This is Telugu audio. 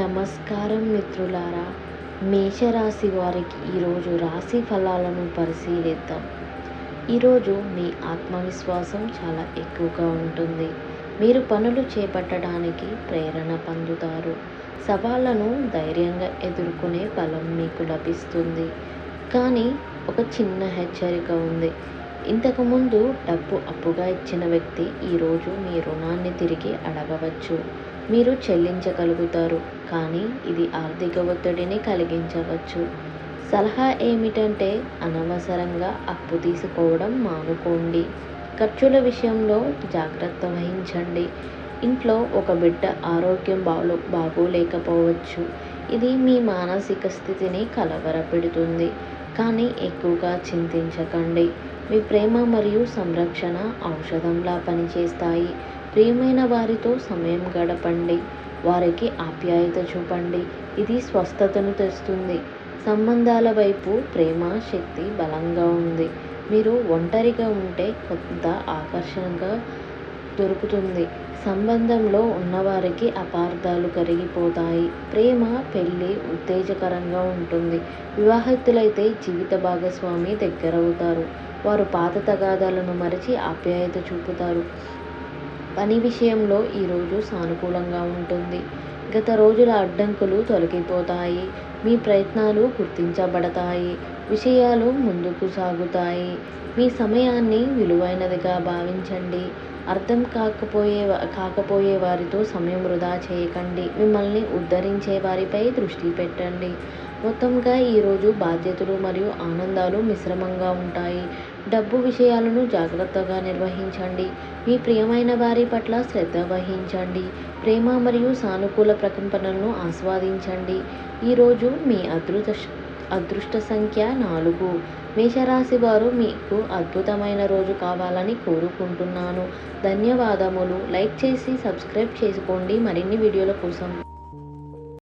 నమస్కారం మిత్రులారా మేషరాశి వారికి ఈరోజు రాశి ఫలాలను పరిశీలిద్దాం. ఈరోజు మీ ఆత్మవిశ్వాసం చాలా ఎక్కువగా ఉంటుంది. మీరు పనులు చేపట్టడానికి ప్రేరణ పొందుతారు. సవాళ్ళను ధైర్యంగా ఎదుర్కొనే బలం మీకు లభిస్తుంది. కానీ ఒక చిన్న హెచ్చరిక ఉంది. ఇంతకుముందు డబ్బు అప్పుగా ఇచ్చిన వ్యక్తి ఈరోజు మీ రుణాన్ని తిరిగి అడగవచ్చు. మీరు చెల్లించగలుగుతారు కానీ ఇది ఆర్థిక ఒత్తిడిని కలిగించవచ్చు. సలహా ఏమిటంటే అనవసరంగా అప్పు తీసుకోవడం మానుకోండి. ఖర్చుల విషయంలో జాగ్రత్త వహించండి. ఇంట్లో ఒక బిడ్డ ఆరోగ్యం బాగో బాగోలేకపోవచ్చు. ఇది మీ మానసిక స్థితిని కలవరపెడుతుంది. కానీ ఎక్కువగా చింతించకండి. మీ ప్రేమ మరియు సంరక్షణ ఔషధంలా పనిచేస్తాయి. ప్రియమైన వారితో సమయం గడపండి. వారికి ఆప్యాయత చూపండి. ఇది స్వస్థతను తెస్తుంది. సంబంధాల వైపు ప్రేమ శక్తి బలంగా ఉంది. మీరు ఒంటరిగా ఉంటే కొంత ఆకర్షణగా దొరుకుతుంది. సంబంధంలో ఉన్నవారికి అపార్థాలు కరిగిపోతాయి. ప్రేమ పెళ్ళి ఉత్తేజకరంగా ఉంటుంది. వివాహితులైతే జీవిత భాగస్వామి దగ్గరవుతారు. వారు పాత తగాదాలను మరచి ఆప్యాయత చూపుతారు. పని విషయంలో ఈరోజు సానుకూలంగా ఉంటుంది. గత రోజుల అడ్డంకులు తొలగిపోతాయి. మీ ప్రయత్నాలు గుర్తించబడతాయి. విషయాలు ముందుకు సాగుతాయి. మీ సమయాన్ని విలువైనదిగా భావించండి. అర్థం కాకపోయే కాకపోయే వారితో సమయం వృధా చేయకండి. మిమ్మల్ని ఉద్ధరించే వారిపై దృష్టి పెట్టండి. మొత్తంగా ఈరోజు బాధ్యతలు మరియు ఆనందాలు మిశ్రమంగా ఉంటాయి. డబ్బు విషయాలను జాగ్రత్తగా నిర్వహించండి. మీ ప్రియమైన వారి పట్ల శ్రద్ధ వహించండి. ప్రేమ మరియు సానుకూల ప్రకంపనలను ఆస్వాదించండి. ఈరోజు మీ అదృత అదృష్ట సంఖ్య నాలుగు. మేషరాశి వారు మీకు అద్భుతమైన రోజు కావాలని కోరుకుంటున్నాను. ధన్యవాదములు. లైక్ చేసి సబ్స్క్రైబ్ చేసుకోండి. మరిన్ని వీడియోల కోసం.